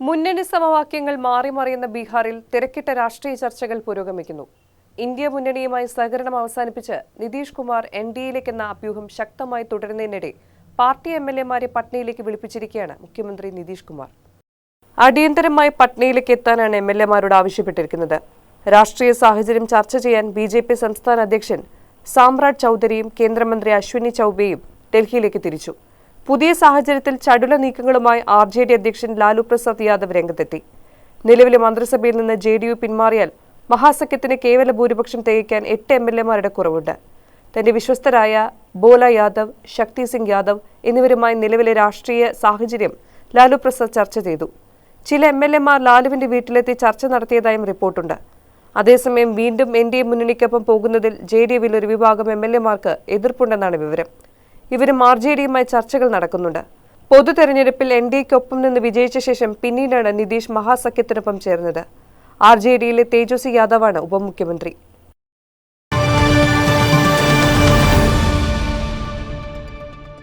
മുന്നണി സമവാക്യങ്ങൾ മാറി മറിയുന്ന ബീഹാറിൽ തിരക്കിട്ട രാഷ്ട്രീയ ചർച്ചകൾ പുരോഗമിക്കുന്നു. ഇന്ത്യ മുന്നണിയുമായി സഹകരണം അവസാനിപ്പിച്ച് നിതീഷ് കുമാർ എൻ ഡി എയിലേക്കെന്ന അഭ്യൂഹം ശക്തമായി തുടരുന്നതിനിടെ പാർട്ടി എം എൽ എമാരെ പട്നയിലേക്ക് വിളിപ്പിച്ചിരിക്കുകയാണ് മുഖ്യമന്ത്രി നിതീഷ് കുമാർ. അടിയന്തരമായി പട്നയിലേക്ക് എത്താനാണ് എം എൽ എമാരോട് ആവശ്യപ്പെട്ടിരിക്കുന്നത്. രാഷ്ട്രീയ സാഹചര്യം ചർച്ച ചെയ്യാൻ ബി ജെ പി സംസ്ഥാന അധ്യക്ഷൻ സാമ്രാട് ചൌധരിയും കേന്ദ്രമന്ത്രി അശ്വിനി ചൌബെയും ഡൽഹിയിലേക്ക് തിരിച്ചു. പുതിയ സാഹചര്യത്തിൽ ചടുല നീക്കങ്ങളുമായി ആർ ജെ ഡി അധ്യക്ഷൻ ലാലു പ്രസാദ് യാദവ് രംഗത്തെത്തി. നിലവിലെ മന്ത്രിസഭയിൽ നിന്ന് ജെ ഡി യു പിന്മാറിയാൽ മഹാസഖ്യത്തിന് കേവല ഭൂരിപക്ഷം തികയ്ക്കാൻ എട്ട് എം എൽ എമാരുടെ കുറവുണ്ട്. തന്റെ വിശ്വസ്തരായ ബോല യാദവ് ശക്തി സിംഗ് യാദവ് എന്നിവരുമായി നിലവിലെ രാഷ്ട്രീയ സാഹചര്യം ലാലു പ്രസാദ് ചർച്ച ചെയ്തു. ചില എം എൽ എമാർ ലാലുവിന്റെ വീട്ടിലെത്തി ചർച്ച നടത്തിയതായും റിപ്പോർട്ടുണ്ട്. അതേസമയം വീണ്ടും എൻ ഡി എ മുന്നണിക്കൊപ്പം പോകുന്നതിൽ ജെ ഡി യുവിൽ ഒരു വിഭാഗം എം എൽ എമാർക്ക് എതിർപ്പുണ്ടെന്നാണ് വിവരം. ഇവരും ആർ ജെ ഡിയുമായി ചർച്ചകൾ നടക്കുന്നുണ്ട്. പൊതു തെരഞ്ഞെടുപ്പിൽ എൻ ഡി എക്കൊപ്പം നിന്ന് വിജയിച്ച ശേഷം പിന്നീടാണ് നിതീഷ് മഹാസഖ്യത്തിനൊപ്പം ചേർന്നത്. ആർ ജെ ഡിയിലെ തേജസ്വി യാദവാണ് ഉപമുഖ്യമന്ത്രി.